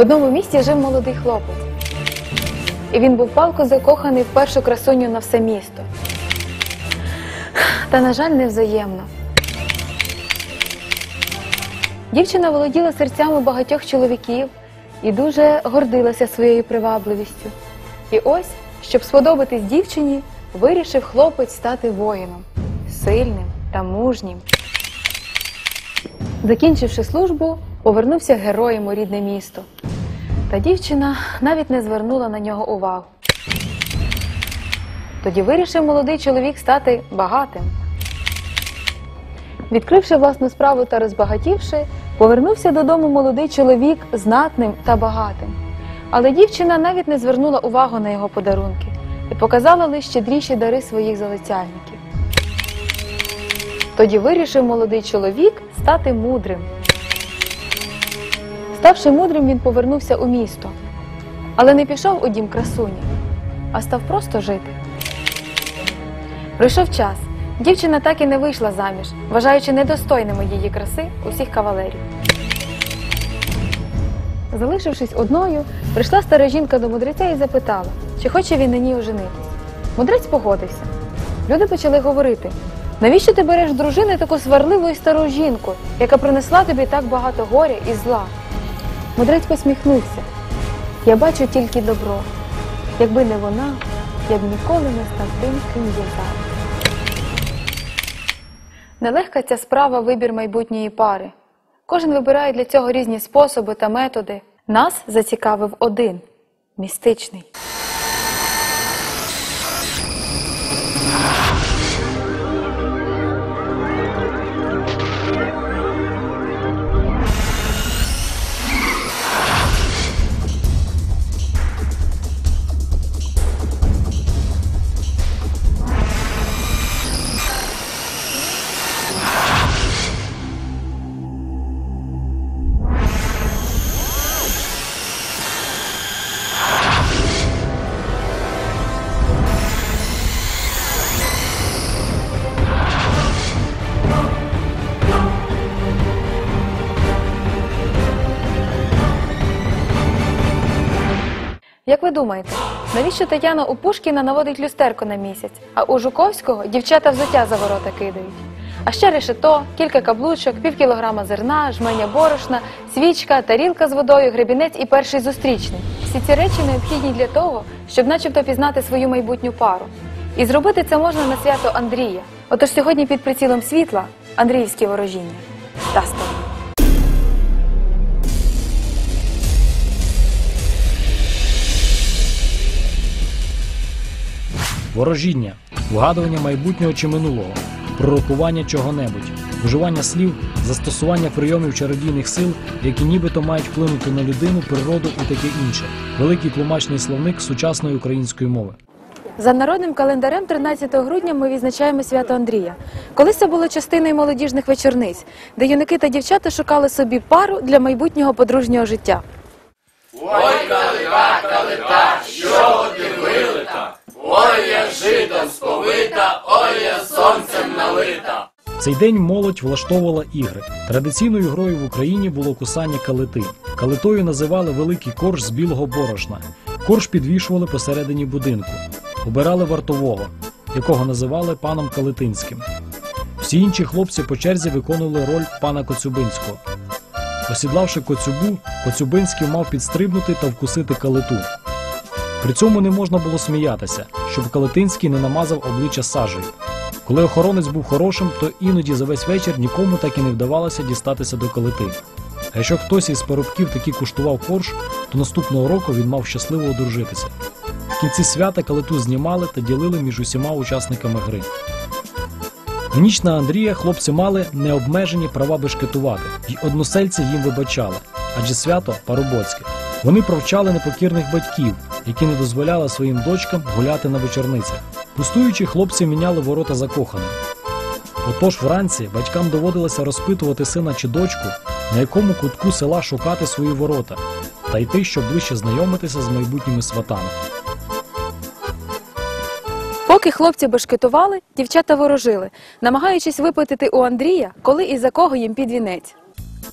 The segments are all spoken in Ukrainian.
В одному місті жив молодий хлопець. І він був палко закоханий в першу красуню на все місто. Та, на жаль, невзаємно. Дівчина володіла серцями багатьох чоловіків і дуже гордилася своєю привабливістю. І ось, щоб сподобатись дівчині, вирішив хлопець стати воїном, сильним та мужнім. Закінчивши службу, повернувся героєм у рідне місто. Та дівчина навіть не звернула на нього увагу. Тоді вирішив молодий чоловік стати багатим. Відкривши власну справу та розбагатівши, повернувся додому молодий чоловік знатним та багатим. Але дівчина навіть не звернула увагу на його подарунки і показала лише щедріші дари своїх залицяльників. Тоді вирішив молодий чоловік стати мудрим. Ставши мудрим, він повернувся у місто, але не пішов у дім красуні, а став просто жити. Пройшов час. Дівчина так і не вийшла заміж, вважаючи недостойними її краси усіх кавалерів. Залишившись одною, прийшла стара жінка до мудреця і запитала, чи хоче він на ній оженитись. Мудрець погодився. Люди почали говорити: навіщо ти береш дружини таку сварливу і стару жінку, яка принесла тобі так багато горя і зла? Мудрець посміхнувся. Я бачу тільки добро. Якби не вона, я б ніколи не став тим, ким є зараз. Нелегка ця справа вибір майбутньої пари. Кожен вибирає для цього різні способи та методи. Нас зацікавив один містичний. Як ви думаєте, навіщо Тетяна у Пушкіна наводить люстерко на місяць, а у Жуковського дівчата взуття за ворота кидають? А ще решето, кілька каблучок, пів кілограма зерна, жменя борошна, свічка, тарілка з водою, гребінець і перший зустрічний. Всі ці речі необхідні для того, щоб начебто пізнати свою майбутню пару. І зробити це можна на свято Андрія. Отож сьогодні під прицілом світла Андріївські ворожіння. Та сторони. Ворожіння, вгадування майбутнього чи минулого, пророкування чого-небудь, вживання слів, застосування прийомів чародійних сил, які нібито мають вплинути на людину, природу і таке інше. Великий тлумачний словник сучасної української мови. За народним календарем 13 грудня ми відзначаємо свято Андрія. Колись це було частиною молодіжних вечорниць, де юнаки та дівчата шукали собі пару для майбутнього подружнього життя. Ой, калита, калита, що ти? Ой, я жидом сповита, ой, я сонцем налита. Цей день молодь влаштовувала ігри. Традиційною грою в Україні було кусання калити. Калитою називали великий корж з білого борошна. Корж підвішували посередині будинку. Обирали вартового, якого називали паном Калитинським. Всі інші хлопці по черзі виконували роль пана Коцюбинського. Осідлавши коцюбу, Коцюбинський мав підстрибнути та вкусити калиту. При цьому не можна було сміятися, щоб Калитинський не намазав обличчя сажею. Коли охоронець був хорошим, то іноді за весь вечір нікому так і не вдавалося дістатися до калити. А якщо хтось із парубків таки куштував корж, то наступного року він мав щасливо одружитися. В кінці свята калиту знімали та ділили між усіма учасниками гри. В ніч на Андрія хлопці мали необмежені права бешкетувати, й односельці їм вибачали, адже свято парубоцьке. Вони провчали непокірних батьків, які не дозволяли своїм дочкам гуляти на вечорницях. Пустуючи, хлопці міняли ворота закоханим. Отож вранці батькам доводилося розпитувати сина чи дочку, на якому кутку села шукати свої ворота, та йти, щоб ближче знайомитися з майбутніми сватами. Поки хлопці бешкетували, дівчата ворожили, намагаючись випитати у Андрія, коли і за кого їм під вінець.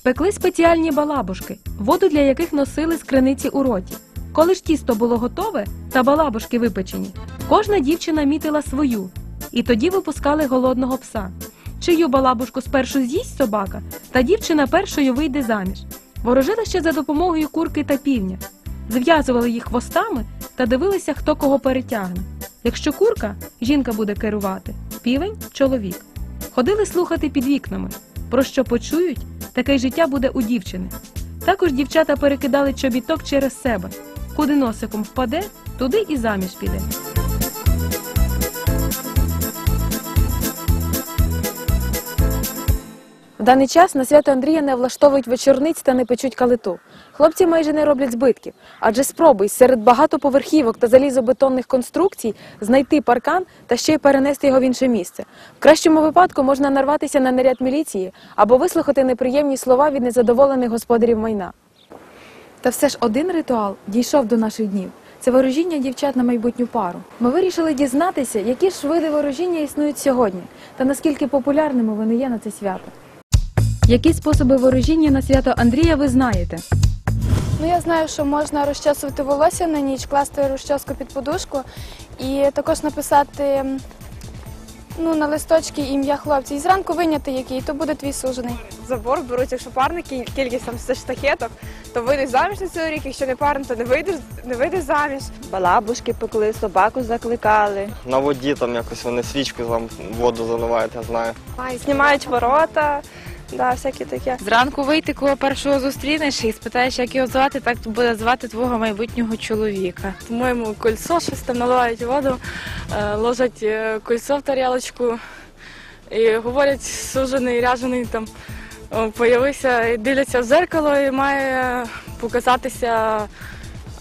Пекли спеціальні балабушки, воду для яких носили з криниці у роті. Коли ж тісто було готове та балабушки випечені, кожна дівчина мітила свою, і тоді випускали голодного пса. Чию балабушку спершу з'їсть собака, та дівчина першою вийде заміж. Ворожили ще за допомогою курки та півня. Зв'язували їх хвостами та дивилися, хто кого перетягне. Якщо курка, жінка буде керувати, півень чоловік. Ходили слухати під вікнами. Про що почують, таке життя буде у дівчини. Також дівчата перекидали чобіток через себе. Куди носиком впаде, туди і заміж піде. В даний час на свято Андрія не влаштовують вечорниць та не печуть калиту. Хлопці майже не роблять збитків, адже спробуй серед багатоповерхівок та залізобетонних конструкцій знайти паркан та ще й перенести його в інше місце. В кращому випадку можна нарватися на наряд міліції або вислухати неприємні слова від незадоволених господарів майна. Та все ж один ритуал дійшов до наших днів. Це ворожіння дівчат на майбутню пару. Ми вирішили дізнатися, які ж види ворожіння існують сьогодні, та наскільки популярними вони є на це свято. Які способи ворожіння на свято Андрія ви знаєте? Ну, я знаю, що можна розчесувати волосся на ніч, класти розчоску під подушку і також написати ну, на листочки ім'я хлопця. І зранку виняти який, то буде твій сужений. Забор беруть, якщо парники, кількість там все штахеток, то вийдеш заміж на цей рік, якщо не парний, то не вийдеш, не вийдеш заміж. Балабушки пекли, собаку закликали. На воді там якось вони свічку там воду заливають, я знаю. Знімають ворота, да, всякі таке. Зранку вийти, кого першого зустрінеш і спитаєш, як його звати, так буде звати твого майбутнього чоловіка. По-моєму, кольцо, щось там наливають воду, е, ложать е, кольцо в тарілочку і говорять, сужений, ряжений там появився і дивляться в зеркало і має показатися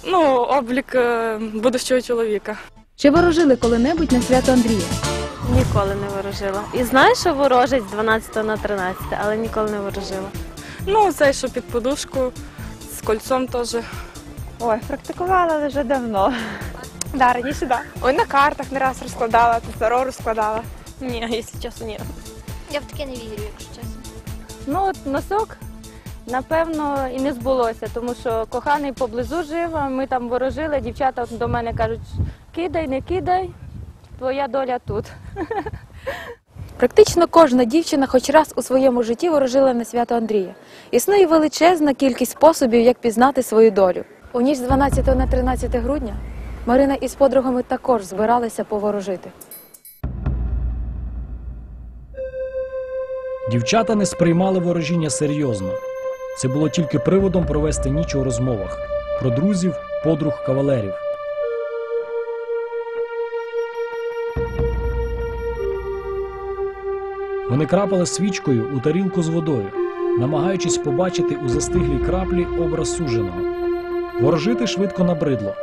ну, облік е, будущого чоловіка. Чи ворожили коли-небудь на свято Андрія? Ніколи не ворожила. І знаю, що ворожить з 12 на 13, але ніколи не ворожила. Ну, цей, що під подушку, з кольцом теж. Ой, практикувала але вже давно. Да, раніше да. Ой, на картах не раз розкладала, тут таро розкладала. Ні, якщо чесно, ні. Я в таке не вірю, якщо чесно. Ну от носок, напевно, і не збулося, тому що коханий поблизу жив, а ми там ворожили, дівчата от до мене кажуть, кидай, не кидай, твоя доля тут. Практично кожна дівчина хоч раз у своєму житті ворожила на свято Андрія. Існує величезна кількість способів, як пізнати свою долю. У ніч з 12 на 13 грудня Марина із подругами також збиралися поворожити. Дівчата не сприймали ворожіння серйозно. Це було тільки приводом провести ніч у розмовах про друзів, подруг, кавалерів. Вони крапали свічкою у тарілку з водою, намагаючись побачити у застиглій краплі образ суженого. Ворожити швидко набридло.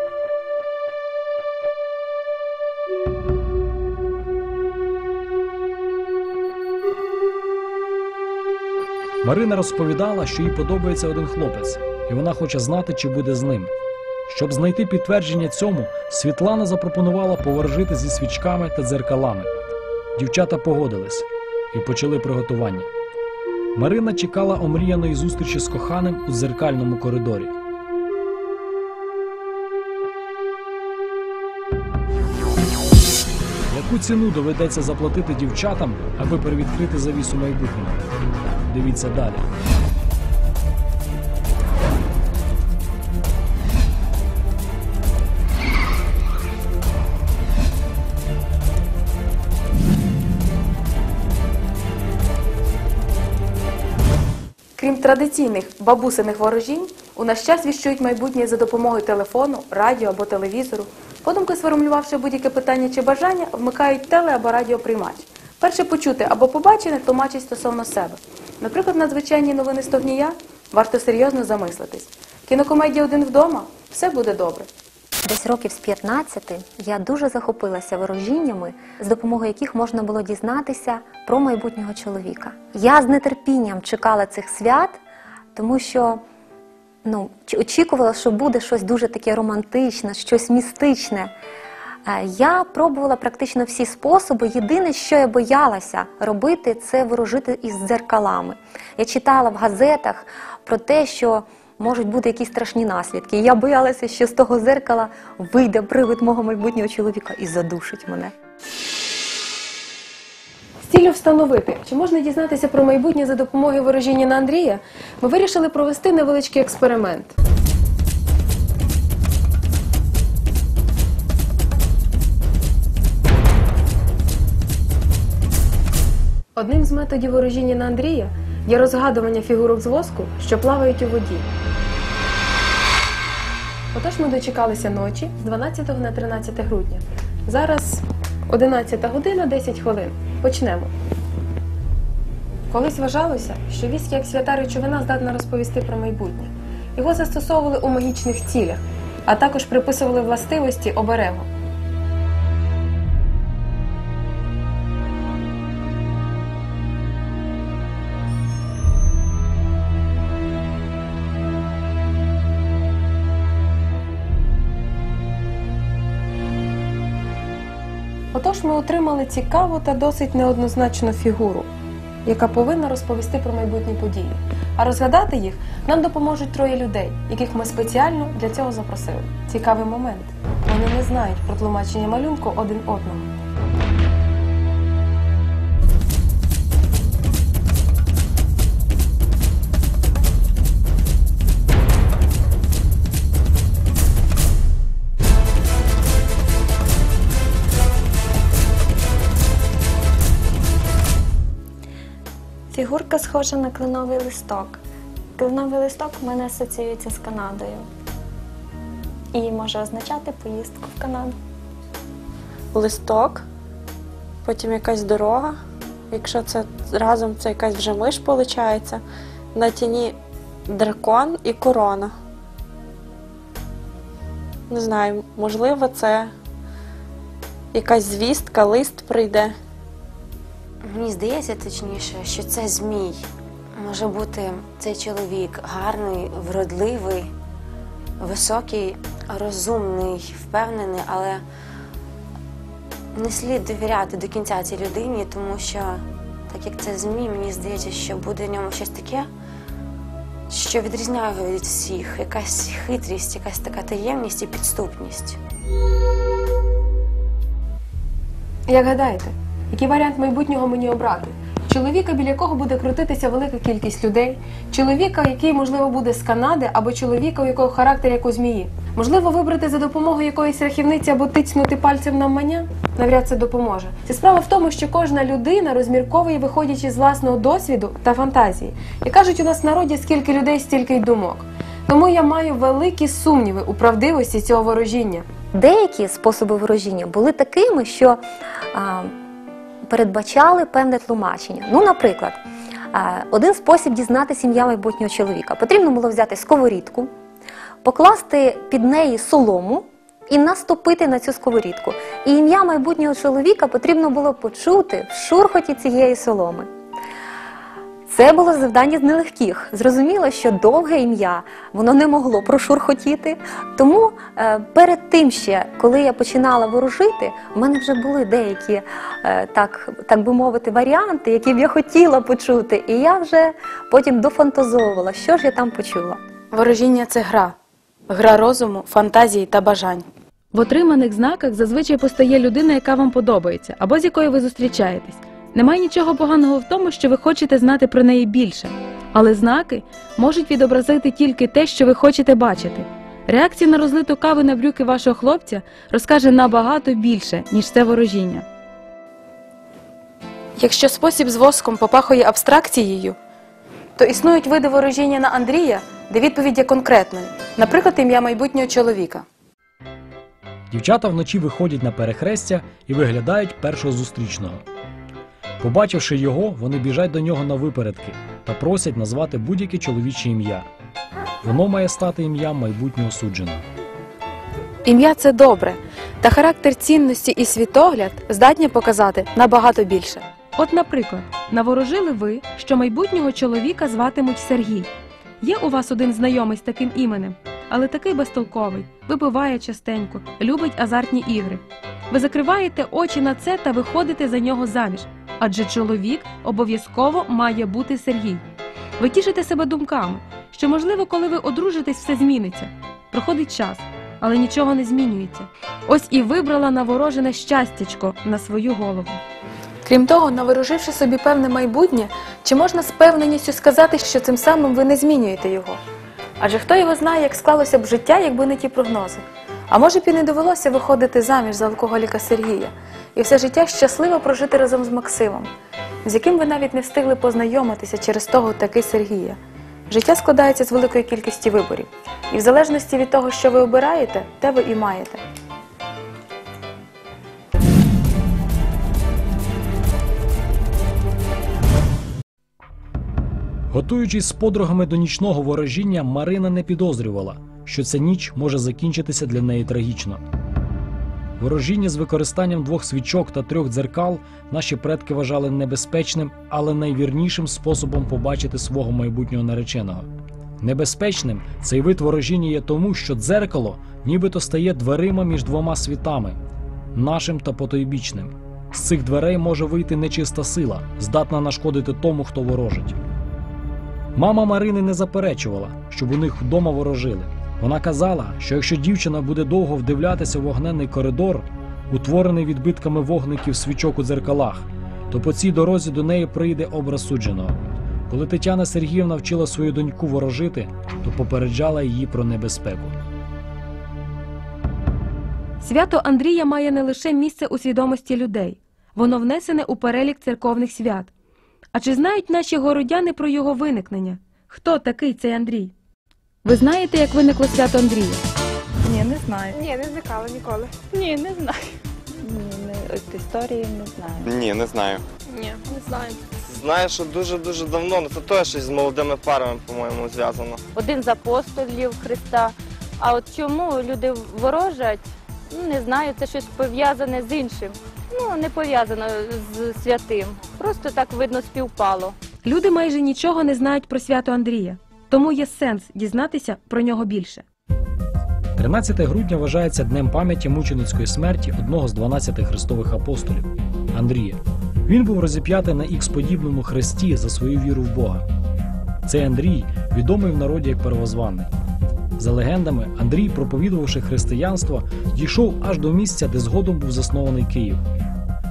Марина розповідала, що їй подобається один хлопець, і вона хоче знати, чи буде з ним. Щоб знайти підтвердження цьому, Світлана запропонувала поворожити зі свічками та дзеркалами. Дівчата погодились і почали приготування. Марина чекала омріяної зустрічі з коханим у дзеркальному коридорі. Яку ціну доведеться заплатити дівчатам, аби привідкрити завісу майбутнього? Дивіться далі. Крім традиційних бабусиних ворожінь, у наш час віщують майбутнє за допомогою телефону, радіо або телевізору. Подумки сформулювавши будь-яке питання чи бажання, вмикають теле або радіоприймач. Перше почути або побачене тлумачить стосовно себе. Наприклад, надзвичайні новини Стогнія варто серйозно замислитись. Кінокомедія один вдома все буде добре. Десь років з 15 я дуже захопилася ворожіннями, з допомогою яких можна було дізнатися про майбутнього чоловіка. Я з нетерпінням чекала цих свят, тому що ну, очікувала, що буде щось дуже таке романтичне, щось містичне. Е, Я пробувала практично всі способи. Єдине, що я боялася робити, це ворожити із дзеркалами. Я читала в газетах про те, що можуть бути якісь страшні наслідки. Я боялася, що з того зеркала вийде привид мого майбутнього чоловіка і задушить мене. З встановити, чи можна дізнатися про майбутнє за допомогою ворожіння на Андрія, ми вирішили провести невеличкий експеримент. Одним з методів ворожіння на Андрія є розгадування фігурок з воску, що плавають у воді. Отож ми дочекалися ночі з 12 на 13 грудня. Зараз 11 година 10 хвилин. Почнемо. Колись вважалося, що віск як свята речовина здатна розповісти про майбутнє. Його застосовували у магічних цілях, а також приписували властивості оберегу. Отож, ми отримали цікаву та досить неоднозначну фігуру, яка повинна розповісти про майбутні події. А розгадати їх нам допоможуть троє людей, яких ми спеціально для цього запросили. Цікавий момент. Вони не знають про тлумачення малюнку один одного. Фігурка схожа на кленовий листок. Кленовий листок в мене асоціюється з Канадою і може означати поїздку в Канаду. листок, потім якась дорога. Якщо це разом це якась вже миш виходить. На тіні дракон і корона. Не знаю, можливо, це якась звістка, лист прийде. Мені здається, точніше, що це змій. Може бути цей чоловік гарний, вродливий, високий, розумний, впевнений, але не слід довіряти до кінця цій людині, тому що, так як це змій, мені здається, що буде в ньому щось таке, що відрізняє його від всіх. Якась хитрість, якась така таємність і підступність. Як гадаєте, який варіант майбутнього мені обрати? Чоловіка, біля якого буде крутитися велика кількість людей, чоловіка, який, можливо, буде з Канади, або чоловіка, у якого характер як у змії. Можливо, вибрати за допомогою якоїсь рахівниці або тицнути пальцем на мання? Навряд це допоможе. Це справа в тому, що кожна людина розмірковує, виходячи з власного досвіду та фантазії. І кажуть, у нас в народі скільки людей, стільки й думок. Тому я маю великі сумніви у правдивості цього ворожіння. Деякі способи ворожіння були такими, що а, передбачали певне тлумачення. Ну, наприклад, один спосіб дізнатися ім'я майбутнього чоловіка. Потрібно було взяти сковорідку, покласти під неї солому і наступити на цю сковорідку. І ім'я майбутнього чоловіка потрібно було почути в шурхоті цієї соломи. Це було завдання з нелегких. Зрозуміло, що довге ім'я воно не могло прошурхотіти. Тому е, перед тим ще, коли я починала ворожити, в мене вже були деякі, е, так, так би мовити, варіанти, які б я хотіла почути. І я вже потім дофантазовувала, що ж я там почула. Ворожіння це гра. Гра розуму, фантазії та бажань. В отриманих знаках зазвичай постає людина, яка вам подобається, або з якою ви зустрічаєтесь. Немає нічого поганого в тому, що ви хочете знати про неї більше, але знаки можуть відобразити тільки те, що ви хочете бачити. Реакція на розлиту каву на брюки вашого хлопця розкаже набагато більше, ніж це ворожіння. Якщо спосіб з воском попахує абстракцією, то існують види ворожіння на Андрія, де відповідь є конкретною, наприклад, ім'я майбутнього чоловіка. Дівчата вночі виходять на перехрестя і виглядають першого зустрічного. Побачивши його, вони біжать до нього на випередки та просять назвати будь-яке чоловіче ім'я. Воно має стати ім'ям майбутнього судженого. Ім'я це добре, та характер цінності і світогляд здатні показати набагато більше. От, наприклад, наворожили ви, що майбутнього чоловіка зватимуть Сергій. Є у вас один знайомий з таким іменем, але такий безтолковий, випиває частенько, любить азартні ігри. ви закриваєте очі на це та виходите за нього заміж. Адже чоловік обов'язково має бути Сергій. Ви тішите себе думками, що, можливо, коли ви одружитесь, все зміниться. Проходить час, але нічого не змінюється. Ось і вибрала наворожене щастячко на свою голову. Крім того, навороживши собі певне майбутнє, чи можна з певненістю сказати, що цим самим ви не змінюєте його? Адже хто його знає, як склалося б життя, якби не ті прогнози? А може б і не довелося виходити заміж за алкоголіка Сергія і все життя щасливо прожити разом з Максимом, з яким ви навіть не встигли познайомитися через того таки Сергія. Життя складається з великої кількості виборів, і в залежності від того, що ви обираєте, те ви і маєте. Готуючись з подругами до нічного ворожіння, Марина не підозрювала, що ця ніч може закінчитися для неї трагічно. Ворожіння з використанням двох свічок та трьох дзеркал наші предки вважали небезпечним, але найвірнішим способом побачити свого майбутнього нареченого. Небезпечним цей вид ворожіння є тому, що дзеркало нібито стає дверима між двома світами нашим та потойбічним. З цих дверей може вийти нечиста сила, здатна нашкодити тому, хто ворожить. Мама Марини не заперечувала, щоб у них вдома ворожили. Вона казала, що якщо дівчина буде довго вдивлятися в вогненний коридор, утворений відбитками вогників свічок у дзеркалах, то по цій дорозі до неї прийде образ судженого. Коли Тетяна Сергіївна вчила свою доньку ворожити, то попереджала її про небезпеку. Свято Андрія має не лише місце у свідомості людей, воно внесене у перелік церковних свят. А чи знають наші городяни про його виникнення? Хто такий цей Андрій? Ви знаєте, як виникло свято Андрія? Ні, не знаю. Ні, не зникала ніколи. Ні, не знаю. Ні, не, от історії не знаю. Ні, не знаю. Ні, не знаю. Знаю, що дуже-дуже давно, ну це теж щось з молодими парами, по-моєму, зв'язано. Один з апостолів Христа. А от чому люди ворожать, ну не знаю, це щось пов'язане з іншим. Ну, не пов'язано з святим. Просто так видно співпало. Люди майже нічого не знають про свято Андрія, тому є сенс дізнатися про нього більше. 13 грудня вважається днем пам'яті мученицької смерті одного з 12 христових апостолів Андрія. Він був розіп'ятий на ікс-подібному хресті за свою віру в Бога. Цей Андрій відомий в народі як первозваний. За легендами, Андрій, проповідувавши християнство, дійшов аж до місця, де згодом був заснований Київ.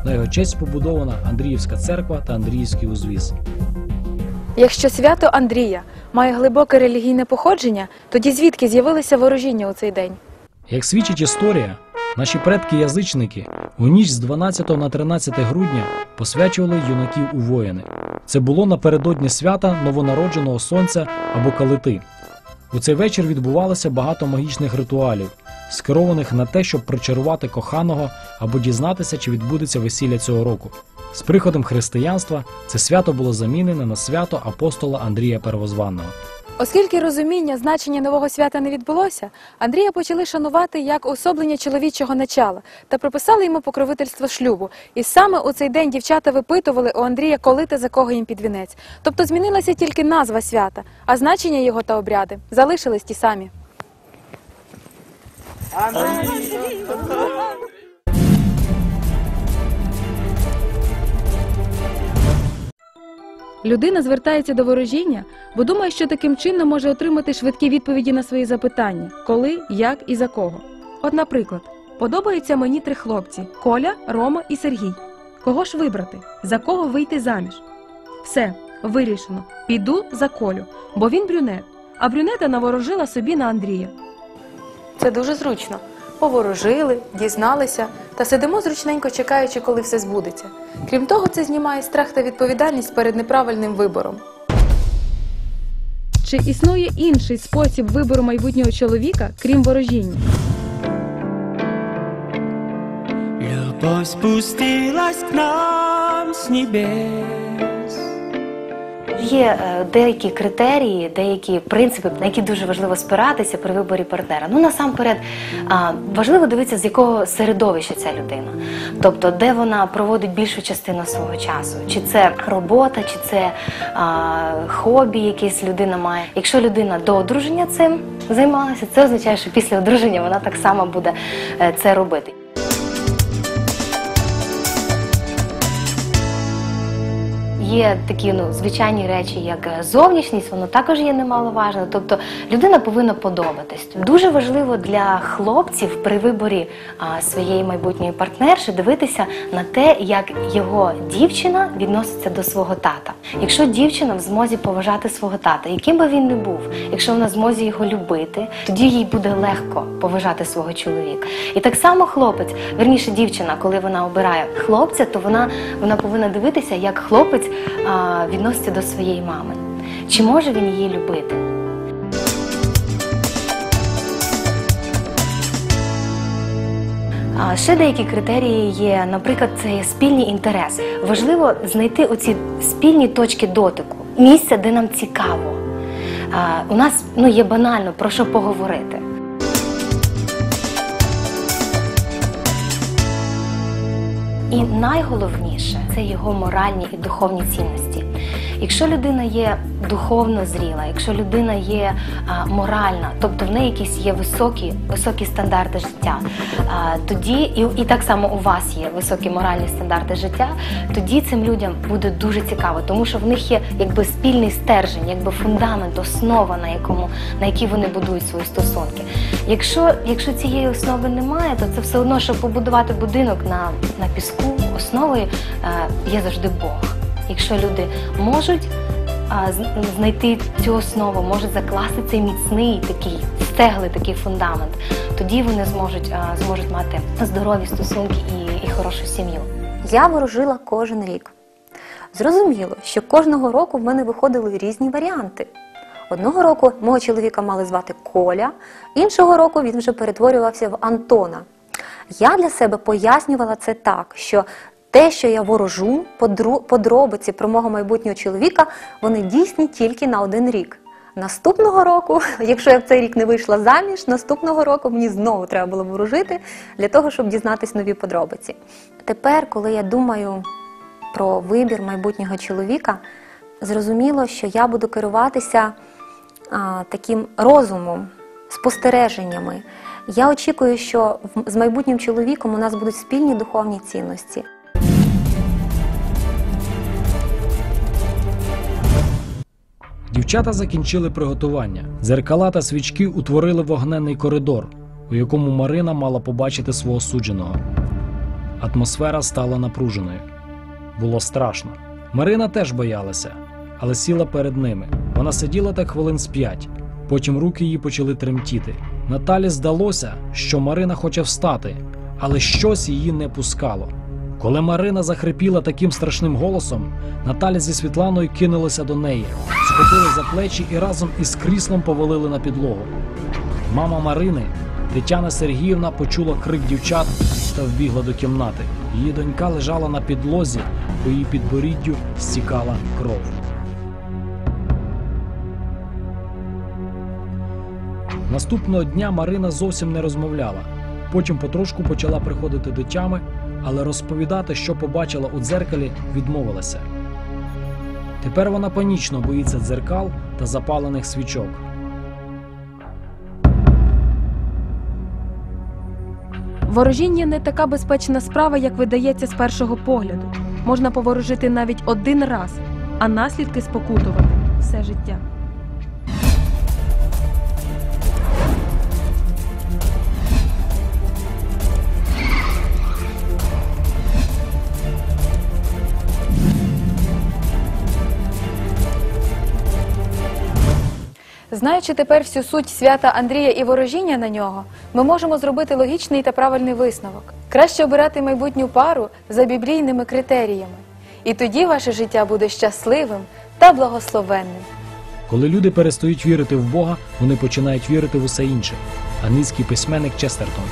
На його честь побудована Андріївська церква та Андріївський узвіз. Якщо свято Андрія має глибоке релігійне походження, тоді звідки з'явилися ворожіння у цей день? Як свідчить історія, наші предки-язичники у ніч з 12 на 13 грудня посвячували юнаків у воїни. Це було напередодні свята новонародженого сонця або калити. У цей вечір відбувалося багато магічних ритуалів, скерованих на те, щоб причарувати коханого або дізнатися, чи відбудеться весілля цього року. З приходом християнства це свято було замінене на свято апостола Андрія Первозванного. Оскільки розуміння значення нового свята не відбулося, Андрія почали шанувати як особлення чоловічого начала та приписали йому покровительство шлюбу. І саме у цей день дівчата випитували у Андрія, коли та за кого їм під вінець. Тобто змінилася тільки назва свята, а значення його та обряди залишились ті самі. Людина звертається до ворожіння, бо думає, що таким чином може отримати швидкі відповіді на свої запитання: коли, як і за кого. От, наприклад, подобаються мені три хлопці: Коля, Рома і Сергій. Кого ж вибрати? За кого вийти заміж? Все, вирішено. Піду за Колю, бо він брюнет, а брюнета наворожила собі на Андрія. Це дуже зручно. Поворожили, дізналися та сидимо зручненько чекаючи, коли все збудеться. Крім того, це знімає страх та відповідальність перед неправильним вибором. Чи існує інший спосіб вибору майбутнього чоловіка, крім ворожіння? Любовь спустилась к нам с небес. Є е, деякі критерії, деякі принципи, на які дуже важливо спиратися при виборі партнера. Ну насамперед важливо дивитися, з якого середовища ця людина, тобто де вона проводить більшу частину свого часу, чи це робота, чи це а, хобі, якесь людина має. Якщо людина до одруження цим займалася, це означає, що після одруження вона так само буде е, це робити. Є такі ну звичайні речі, як е, зовнішність, воно також є немаловажно. Тобто людина повинна подобатись. Дуже важливо для хлопців при виборі а, своєї майбутньої партнерші дивитися на те, як його дівчина відноситься до свого тата. Якщо дівчина в змозі поважати свого тата, яким би він не був, якщо вона в змозі його любити, тоді їй буде легко поважати свого чоловіка. І так само хлопець, верніше дівчина, коли вона обирає хлопця, то вона, вона повинна дивитися, як хлопець відноситься до своєї мами. Чи може він її любити? Ще деякі критерії є, наприклад, це є спільний інтерес. Важливо знайти оці спільні точки дотику, місце, де нам цікаво. У нас ну, є банально про що поговорити. І найголовніше це його моральні і духовні цінності. Якщо людина є духовно зріла, якщо людина є а, моральна, тобто в неї якісь є високі, високі стандарти життя, а, тоді і, і так само у вас є високі моральні стандарти життя, тоді цим людям буде дуже цікаво, тому що в них є якби спільний стержень, якби фундамент, основа, на якому на якій вони будують свої стосунки. Якщо, якщо цієї основи немає, то це все одно, щоб побудувати будинок на, на піску, основою е, є завжди Бог. Якщо люди можуть знайти цю основу, можуть закласти цей міцний такий стеглий такий фундамент, тоді вони зможуть, зможуть мати здорові стосунки і, і хорошу сім'ю. Я ворожила кожен рік. Зрозуміло, що кожного року в мене виходили різні варіанти. Одного року мого чоловіка мали звати Коля, іншого року він вже перетворювався в Антона. Я для себе пояснювала це так, що те, що я ворожу, подробиці про мого майбутнього чоловіка, вони дійсні тільки на один рік. Наступного року, якщо я в цей рік не вийшла заміж, наступного року мені знову треба було ворожити для того, щоб дізнатись нові подробиці. Тепер, коли я думаю про вибір майбутнього чоловіка, зрозуміло, що я буду керуватися а, таким розумом, спостереженнями. Я очікую, що з майбутнім чоловіком у нас будуть спільні духовні цінності. Дівчата закінчили приготування. Дзеркала та свічки утворили вогненний коридор, у якому Марина мала побачити свого судженого. Атмосфера стала напруженою. Було страшно. Марина теж боялася, але сіла перед ними. Вона сиділа так хвилин з п'ять. Потім руки її почали тремтіти. Наталі здалося, що Марина хоче встати, але щось її не пускало. Коли Марина захрипіла таким страшним голосом, Наталя зі Світланою кинулися до неї, схопили за плечі і разом із кріслом повалили на підлогу. Мама Марини, Тетяна Сергіївна, почула крик дівчат та вбігла до кімнати. Її донька лежала на підлозі, по її підборіддю стікала кров. Наступного дня Марина зовсім не розмовляла. Потім потрошку почала приходити до тями, але розповідати, що побачила у дзеркалі, відмовилася. Тепер вона панічно боїться дзеркал та запалених свічок. Ворожіння не така безпечна справа, як видається з першого погляду. Можна поворожити навіть один раз, а наслідки спокутувати все життя. Знаючи тепер всю суть свята Андрія і ворожіння на нього, ми можемо зробити логічний та правильний висновок. Краще обирати майбутню пару за біблійними критеріями. І тоді ваше життя буде щасливим та благословенним. Коли люди перестають вірити в Бога, вони починають вірити в усе інше. Англійський письменник Честертон.